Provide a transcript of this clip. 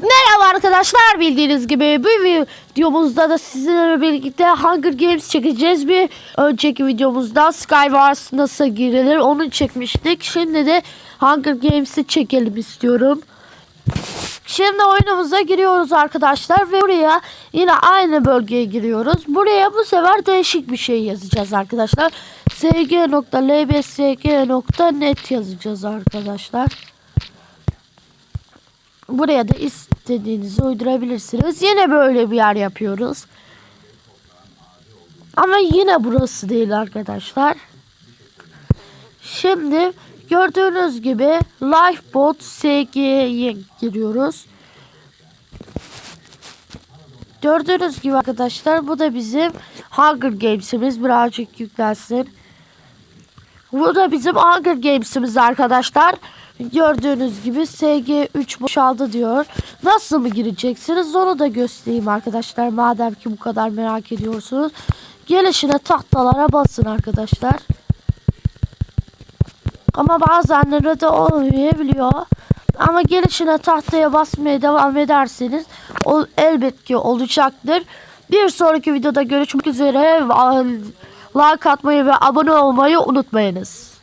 Merhaba arkadaşlar bildiğiniz gibi bu videomuzda da sizinle birlikte Hunger Games çekeceğiz. Bir önceki videomuzda Skywars nasıl girilir onu çekmiştik. Şimdi de Hunger Games'i çekelim istiyorum. Şimdi oyunumuza giriyoruz arkadaşlar ve buraya yine aynı bölgeye giriyoruz. Buraya bu sefer değişik bir şey yazacağız arkadaşlar. sg.lbsg.net yazacağız arkadaşlar. Buraya da istediğinizi uydurabilirsiniz. Yine böyle bir yer yapıyoruz. Ama yine burası değil arkadaşlar. Şimdi gördüğünüz gibi Lifeboat SG'ye giriyoruz. Gördüğünüz gibi arkadaşlar bu da bizim Hunger Games'imiz. Birazcık yüklensin. Bu da bizim Hunger Games'imiz arkadaşlar. Gördüğünüz gibi SG3 boşaldı diyor. Nasıl mı gireceksiniz onu da göstereyim arkadaşlar. Madem ki bu kadar merak ediyorsunuz. Gelişine tahtalara basın arkadaşlar. Ama bazenleri de olmayabiliyor. Ama gelişine tahtaya basmaya devam ederseniz o elbet ki olacaktır. Bir sonraki videoda görüşmek üzere. Like atmayı ve abone olmayı unutmayınız.